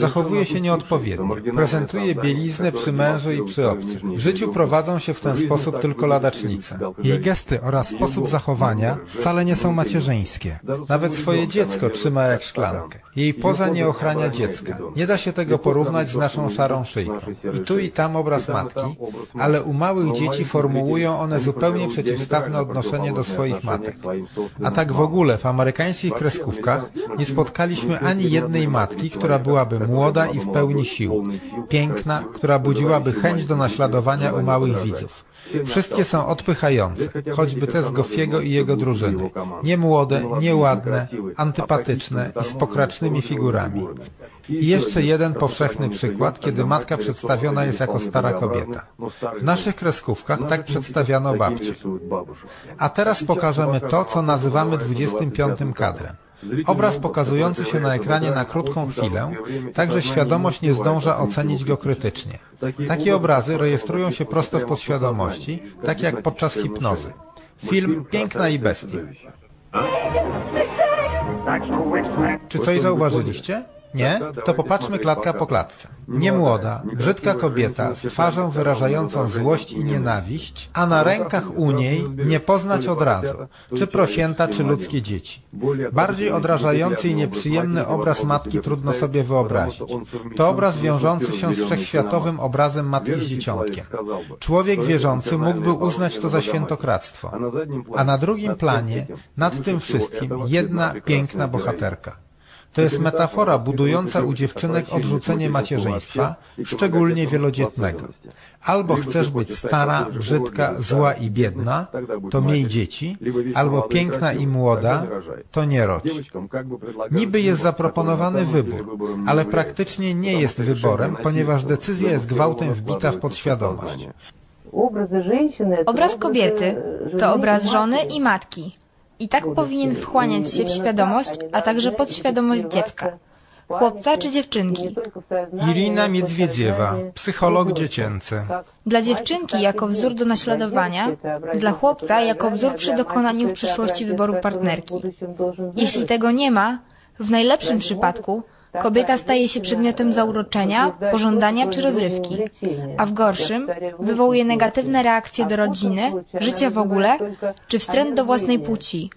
Zachowuje się nieodpowiednio. Prezentuje bieliznę przy mężu i przy obcych. W życiu prowadzą się w ten sposób tylko ladacznice. Jej gesty oraz sposób zachowania wcale nie są macierzyńskie. Nawet swoje dziecko trzyma jak szklankę. Jej poza nie ochrania dziecka. Nie da się tego porównać z naszą szarą szyjką. I tu i tam obraz matki, ale u małych dzieci formułują one zupełnie przeciwstawne odnoszenie do swoich matek. A tak w ogóle w amerykańskich kreskówkach nie spotkaliśmy ani jednej matki, która byłaby młoda i w pełni sił, piękna, która budziłaby chęć do naśladowania u małych widzów. Wszystkie są odpychające, choćby te z Goffiego i jego drużyny. Niemłode, nieładne, antypatyczne i z pokracznymi figurami. I jeszcze jeden powszechny przykład, kiedy matka przedstawiona jest jako stara kobieta. W naszych kreskówkach tak przedstawiano babcię. A teraz pokażemy to, co nazywamy 25 kadrem. Obraz pokazujący się na ekranie na krótką chwilę, tak że świadomość nie zdąża ocenić go krytycznie. Takie obrazy rejestrują się prosto w podświadomości, tak jak podczas hipnozy. Film Piękna i Bestia. Czy coś zauważyliście? Nie? To popatrzmy klatka po klatce. Niemłoda, brzydka kobieta z twarzą wyrażającą złość i nienawiść, a na rękach u niej nie poznać od razu, czy prosięta, czy ludzkie dzieci. Bardziej odrażający i nieprzyjemny obraz matki trudno sobie wyobrazić. To obraz wiążący się z wszechświatowym obrazem matki z dzieciątkiem. Człowiek wierzący mógłby uznać to za świętokradztwo. A na drugim planie, nad tym wszystkim, jedna piękna bohaterka. To jest metafora budująca u dziewczynek odrzucenie macierzyństwa, szczególnie wielodzietnego. Albo chcesz być stara, brzydka, zła i biedna, to miej dzieci, albo piękna i młoda, to nie rodź. Niby jest zaproponowany wybór, ale praktycznie nie jest wyborem, ponieważ decyzja jest gwałtem wbita w podświadomość. Obraz kobiety to obraz żony i matki. I tak powinien wchłaniać się w świadomość, a także podświadomość dziecka, chłopca czy dziewczynki. Irina Miedźwiedziewa, psycholog dziecięcy. Dla dziewczynki jako wzór do naśladowania, dla chłopca jako wzór przy dokonaniu w przyszłości wyboru partnerki. Jeśli tego nie ma, w najlepszym przypadku Kobieta staje się przedmiotem zauroczenia, pożądania czy rozrywki, a w gorszym wywołuje negatywne reakcje do rodziny, życia w ogóle, czy wstręt do własnej płci.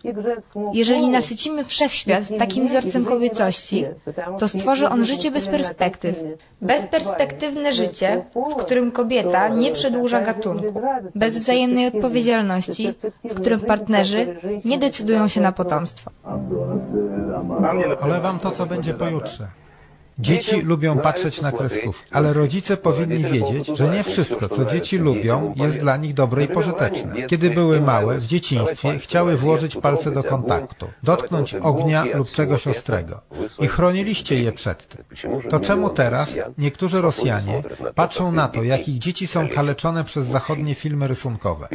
Jeżeli nasycimy wszechświat takim wzorcem kobiecości, to stworzy on życie bez perspektyw. Bezperspektywne życie, w którym kobieta nie przedłuża gatunku, bez wzajemnej odpowiedzialności, w którym partnerzy nie decydują się na potomstwo. Olewam to, co będzie pojutrze. Dzieci lubią patrzeć na kreskówki, ale rodzice powinni wiedzieć, że nie wszystko, co dzieci lubią, jest dla nich dobre i pożyteczne. Kiedy były małe, w dzieciństwie chciały włożyć palce do kontaktu, dotknąć ognia lub czegoś ostrego i chroniliście je przed tym. To czemu teraz niektórzy Rosjanie patrzą na to, jak ich dzieci są kaleczone przez zachodnie filmy rysunkowe?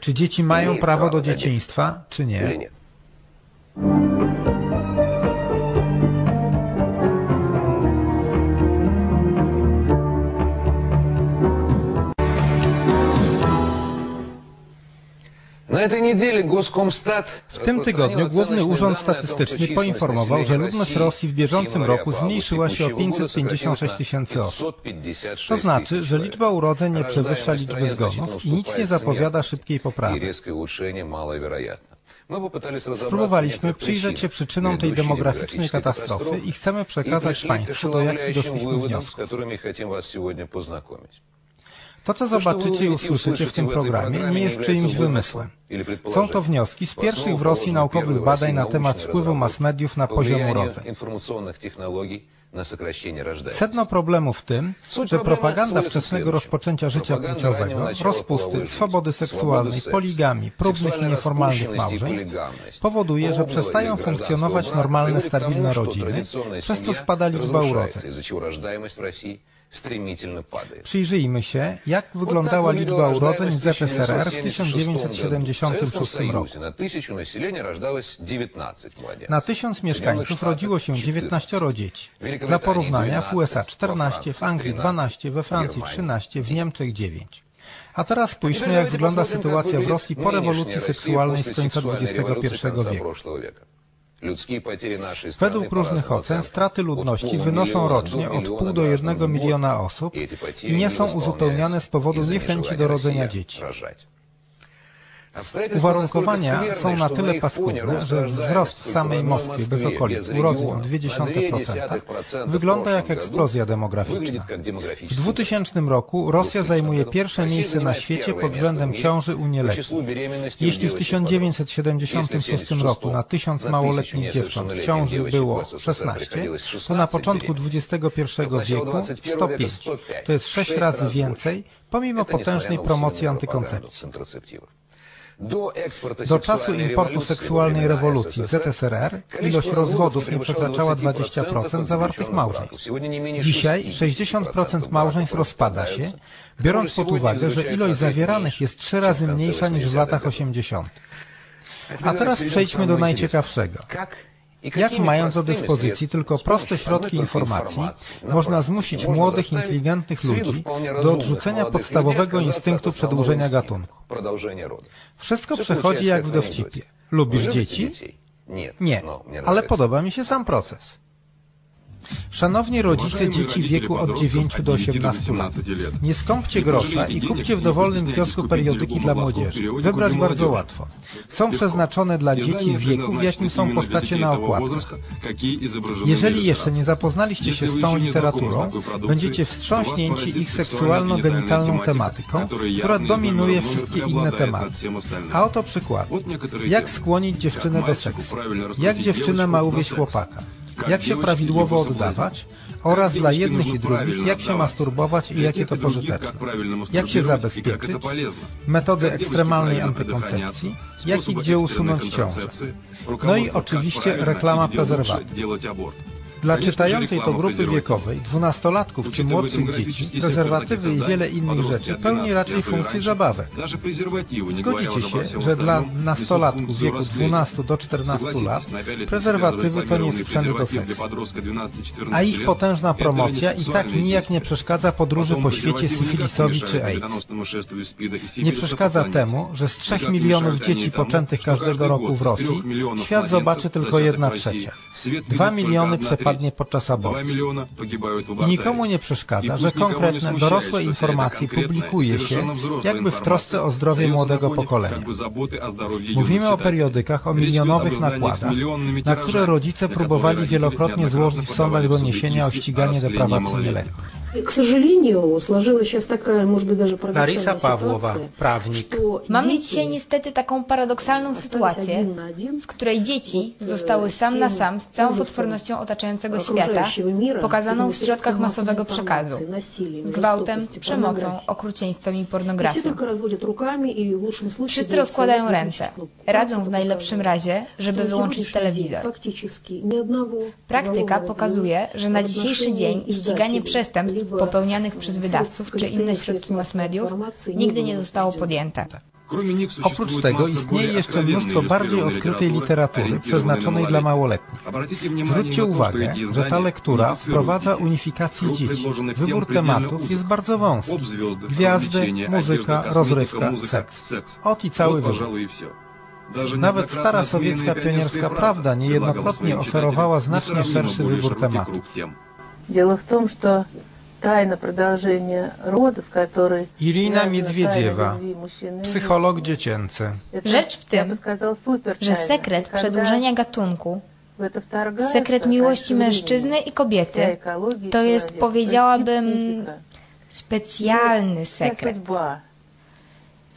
Czy dzieci mają prawo do dzieciństwa, czy nie? W tym tygodniu Główny Urząd Statystyczny poinformował, że ludność Rosji w bieżącym roku zmniejszyła się o 556 tysięcy osób. To znaczy, że liczba urodzeń nie przewyższa liczby zgonów i nic nie zapowiada szybkiej poprawy. Spróbowaliśmy przyjrzeć się przyczynom tej demograficznej katastrofy i chcemy przekazać Państwu, do jakich doszliśmy wniosków. To, co zobaczycie i usłyszycie w tym programie, nie jest czyimś wymysłem. Są to wnioski z pierwszych w Rosji naukowych badań na temat wpływu mass mediów na poziom urodzeń. Sedno problemu w tym, że propaganda wczesnego rozpoczęcia życia płciowego, rozpusty, swobody seksualnej, poligami, próbnych i nieformalnych małżeństw powoduje, że przestają funkcjonować normalne, stabilne rodziny, przez co spada liczba urodzeń. Przyjrzyjmy się, jak wyglądała liczba urodzeń w ZSRR w 1976 roku. Na tysiąc mieszkańców rodziło się 19 dzieci. Dla porównania w USA 14, w Anglii 12, we Francji 13, w Niemczech 9. A teraz spójrzmy, jak wygląda sytuacja w Rosji po rewolucji seksualnej z końca XXI wieku. Według różnych ocen straty ludności wynoszą rocznie od pół do jednego miliona osób i nie są uzupełniane z powodu niechęci do rodzenia dzieci. Uwarunkowania są na tyle paskudne, że wzrost w samej Moskwie bez okolic urodzeń o 0,2% wygląda jak eksplozja demograficzna. W 2000 roku Rosja zajmuje pierwsze miejsce na świecie pod względem ciąży u nieletnich. Jeśli w 1976 roku na tysiąc małoletnich dziewcząt w ciąży było 16, to na początku XXI wieku 105. To jest 6 razy więcej, pomimo potężnej promocji antykoncepcji. Do czasu importu seksualnej rewolucji w ZSRR ilość rozwodów nie przekraczała 20% zawartych małżeństw. Dzisiaj 60% małżeństw rozpada się, biorąc pod uwagę, że ilość zawieranych jest trzy razy mniejsza niż w latach 80. A teraz przejdźmy do najciekawszego. Jak mając do dyspozycji tylko proste środki informacji, można zmusić młodych, inteligentnych ludzi do odrzucenia podstawowego instynktu przedłużenia gatunku? Wszystko przechodzi jak w dowcipie. Lubisz dzieci? Nie, ale podoba mi się sam proces. Szanowni rodzice dzieci w wieku od 9 do 18 lat, nie skąpcie grosza i kupcie w dowolnym kiosku periodyki dla młodzieży. Wybrać bardzo łatwo. Są przeznaczone dla dzieci w wieku, w jakim są postacie na okładkach. Jeżeli jeszcze nie zapoznaliście się z tą literaturą, będziecie wstrząśnięci ich seksualno-genitalną tematyką, która dominuje wszystkie inne tematy. A oto przykład. Jak skłonić dziewczynę do seksu? Jak dziewczyna ma uwieść chłopaka? Jak się prawidłowo oddawać oraz dla jednych i drugich, jak się masturbować i jakie to pożyteczne, jak się zabezpieczyć, metody ekstremalnej antykoncepcji, jak i gdzie usunąć ciążę. No i oczywiście reklama prezerwatyw. Dla czytającej to grupy wiekowej, dwunastolatków czy młodszych dzieci, prezerwatywy i wiele innych rzeczy pełni raczej funkcję zabawek. Zgodzicie się, że dla nastolatków wieku 12 do 14 lat prezerwatywy to nie sprzęt do seksu. A ich potężna promocja i tak nijak nie przeszkadza podróży po świecie syfilisowi czy AIDS. Nie przeszkadza temu, że z 3 milionów dzieci poczętych każdego roku w Rosji świat zobaczy tylko jedna trzecia. 2 miliony przepadnie podczas aborcji. I nikomu nie przeszkadza, że konkretne, dorosłe informacje publikuje się jakby w trosce o zdrowie młodego pokolenia. Mówimy o periodykach o milionowych nakładach, na które rodzice próbowali wielokrotnie złożyć w sądach doniesienia o ściganie deprawacji nieletnich. Larisa Pawłowa, prawnik. Mamy dzisiaj niestety taką paradoksalną sytuację, w której dzieci zostały sam na sam z całą potwornością otaczającego świata, pokazaną w środkach masowego przekazu, z gwałtem, przemocą, okrucieństwem i pornografią. Wszyscy rozkładają ręce, radzą w najlepszym razie, żeby wyłączyć telewizor. Praktyka pokazuje, że na dzisiejszy dzień ściganie przestępstw popełnianych przez wydawców czy inne środki mass mediów nigdy nie zostało podjęte. Oprócz tego istnieje jeszcze mnóstwo bardziej odkrytej literatury przeznaczonej dla małoletnich. Zwróćcie uwagę, że ta lektura wprowadza unifikację dzieci. Wybór tematów jest bardzo wąski. Gwiazdy, muzyka, rozrywka, seks. Ot i cały wybór. Nawet stara sowiecka pionierska prawda niejednokrotnie oferowała znacznie szerszy wybór tematów. Дело в том, что тайна продолжения рода, с которой Irina Miedwiedziewa, psycholog dziecięcy. Rzecz w tym, że sekret przedłużenia gatunku, sekret miłości mężczyzny i kobiety, to jest, powiedziałabym, specjalny sekret.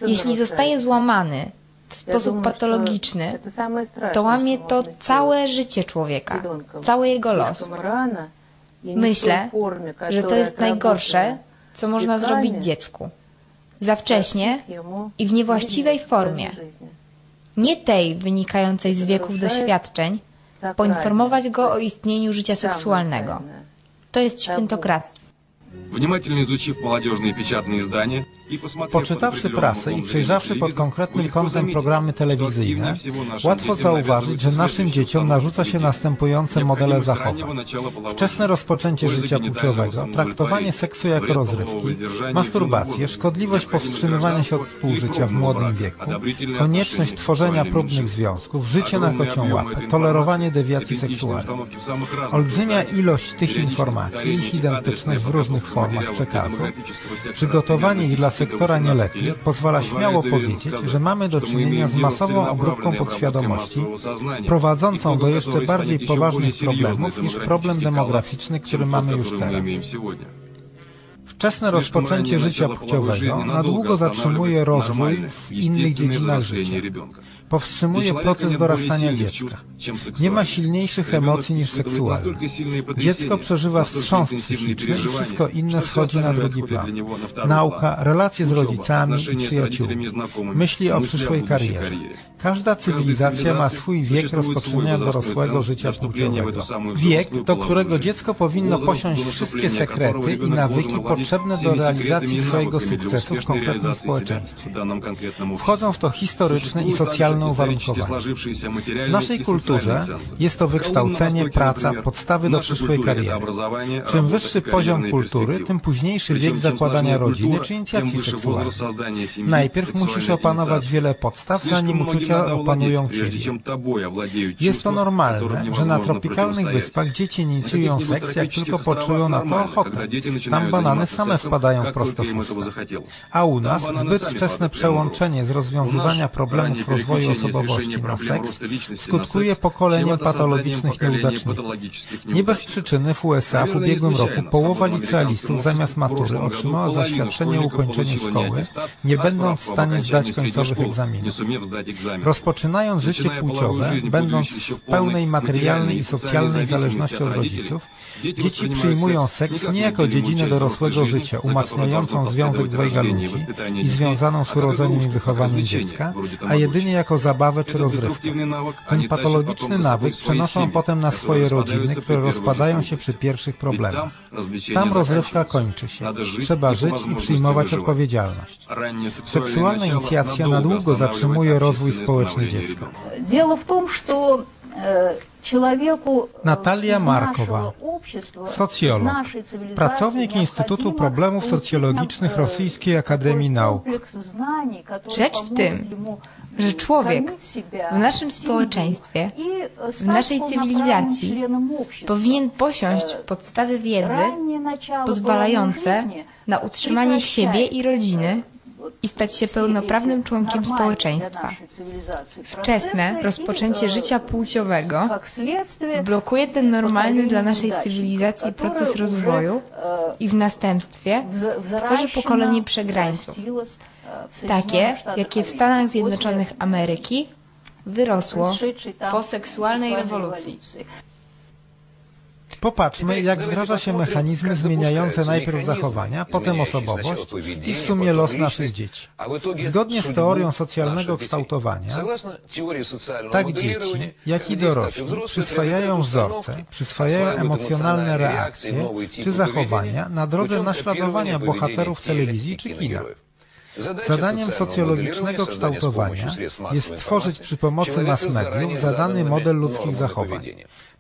Jeśli zostaje złamany w sposób patologiczny, to łamie to całe życie człowieka, cały jego los. Myślę, że to jest najgorsze, co można zrobić dziecku. Za wcześnie i w niewłaściwej formie. Nie tej wynikającej z wieków doświadczeń, poinformować go o istnieniu życia seksualnego. To jest świętokradztwo. Внимательно изучив молодежные печатные издания, Poczytawszy prasę i przejrzawszy pod konkretnym kątem programy telewizyjne, łatwo zauważyć, że naszym dzieciom narzuca się następujące modele zachowań. Wczesne rozpoczęcie życia płciowego, traktowanie seksu jako rozrywki, masturbację, szkodliwość powstrzymywania się od współżycia w młodym wieku, konieczność tworzenia próbnych związków, życie na kocią łapę, tolerowanie dewiacji seksualnej. Olbrzymia ilość tych informacji, ich identyczność w różnych formach przekazu, przygotowanie ich dla sektora nieletnich pozwala śmiało powiedzieć, że mamy do czynienia z masową obróbką podświadomości, prowadzącą do jeszcze bardziej poważnych problemów niż problem demograficzny, który mamy już teraz. Wczesne rozpoczęcie życia płciowego na długo zatrzymuje rozwój w innych dziedzinach życia. Powstrzymuje proces dorastania dziecka. Nie ma silniejszych emocji niż seksualne. Dziecko przeżywa wstrząs psychiczny i wszystko inne schodzi na drugi plan. Nauka, relacje z rodzicami i przyjaciółmi. Myśli o przyszłej karierze. Każda cywilizacja ma swój wiek rozpoczynania dorosłego życia płciowego. Wiek, do którego dziecko powinno posiąść wszystkie sekrety i nawyki potrzebne do realizacji swojego sukcesu w konkretnym społeczeństwie. Wchodzą w to historyczne i socjalne W naszej kulturze jest to wykształcenie, praca, podstawy do przyszłej kariery. Czym wyższy poziom kultury, tym późniejszy wiek zakładania rodziny czy inicjacji seksualnej. Najpierw musisz opanować wiele podstaw, zanim uczucia opanują Ciebie. Jest to normalne, że na tropikalnych wyspach dzieci inicjują seks, jak tylko poczują na to ochotę. Tam banany same wpadają prosto w usta. A u nas zbyt wczesne przełączenie z rozwiązywania problemów rozwoju osobowości na seks skutkuje pokoleniem patologicznych nieudaczników. Nie bez przyczyny w USA w ubiegłym roku połowa licealistów zamiast matury otrzymała zaświadczenie o ukończeniu szkoły, nie będąc w stanie zdać końcowych egzaminów. Rozpoczynając życie płciowe, będąc w pełnej materialnej i socjalnej zależności od rodziców, dzieci przyjmują seks nie jako dziedzinę dorosłego życia, umacniającą związek dwojga ludzi i związaną z urodzeniem i wychowaniem dziecka, a jedynie jako zabawę czy rozrywkę. Ten patologiczny nawyk przenoszą potem na swoje rodziny, które rozpadają się przy pierwszych problemach. Tam rozrywka kończy się. Trzeba żyć i przyjmować odpowiedzialność. Seksualna inicjacja na długo zatrzymuje rozwój społeczny dziecka. Дело в том, что Natalia Markowa, socjolog, pracownik Instytutu Problemów Socjologicznych Rosyjskiej Akademii Nauk. Rzecz w tym, że człowiek w naszym społeczeństwie, w naszej cywilizacji powinien posiąść podstawy wiedzy pozwalające na utrzymanie siebie i rodziny i stać się pełnoprawnym członkiem społeczeństwa. Wczesne rozpoczęcie życia płciowego blokuje ten normalny dla naszej cywilizacji proces rozwoju i w następstwie tworzy pokolenie przegrańców, takie, jakie w Stanach Zjednoczonych Ameryki wyrosło po seksualnej rewolucji. Popatrzmy, jak wdraża się mechanizmy zmieniające najpierw zachowania, potem osobowość i w sumie los naszych dzieci. Zgodnie z teorią socjalnego kształtowania, tak dzieci, jak i dorośli przyswajają wzorce, przyswajają emocjonalne reakcje czy zachowania na drodze naśladowania bohaterów telewizji czy kina. Zadaniem socjologicznego kształtowania jest tworzyć przy pomocy mass mediów zadany model ludzkich zachowań.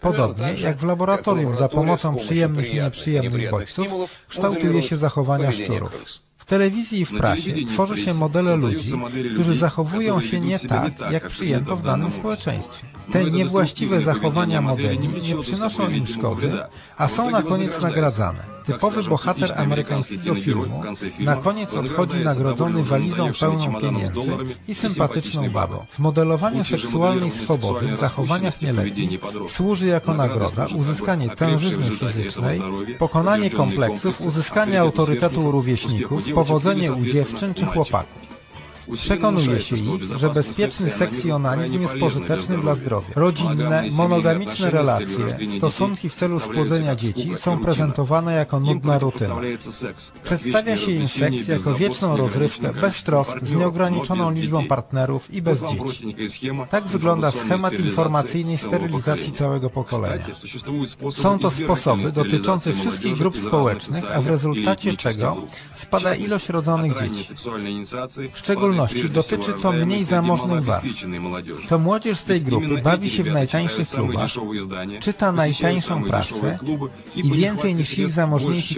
Podobnie jak w laboratorium za pomocą przyjemnych i nieprzyjemnych bodźców kształtuje się zachowania szczurów. W telewizji i w prasie tworzy się modele ludzi, którzy zachowują się nie tak, jak przyjęto w danym społeczeństwie. Te niewłaściwe zachowania modeli nie przynoszą im szkody, a są na koniec nagradzane. Typowy bohater amerykańskiego filmu. na koniec odchodzi nagrodzony walizą pełną pieniędzy i sympatyczną babą. W modelowaniu seksualnej swobody w zachowaniach nieletnich służy jako nagroda uzyskanie tężyzny fizycznej, pokonanie kompleksów, uzyskanie autorytetu u rówieśników, powodzenie u dziewczyn czy chłopaków. Przekonuje się ich, że bezpieczny seks i onanizm jest pożyteczny dla zdrowia. Rodzinne, monogamiczne relacje, stosunki w celu spłodzenia dzieci są prezentowane jako nudna rutyna. Przedstawia się im seks jako wieczną rozrywkę, bez trosk, z nieograniczoną liczbą partnerów i bez dzieci. Tak wygląda schemat informacyjnej sterylizacji całego pokolenia. Są to sposoby dotyczące wszystkich grup społecznych, a w rezultacie czego spada ilość rodzonych dzieci. W szczególności dotyczy to mniej zamożnych warstw. To młodzież z tej grupy bawi się w najtańszych klubach, czyta najtańszą prasę i więcej niż ich zamożniejsi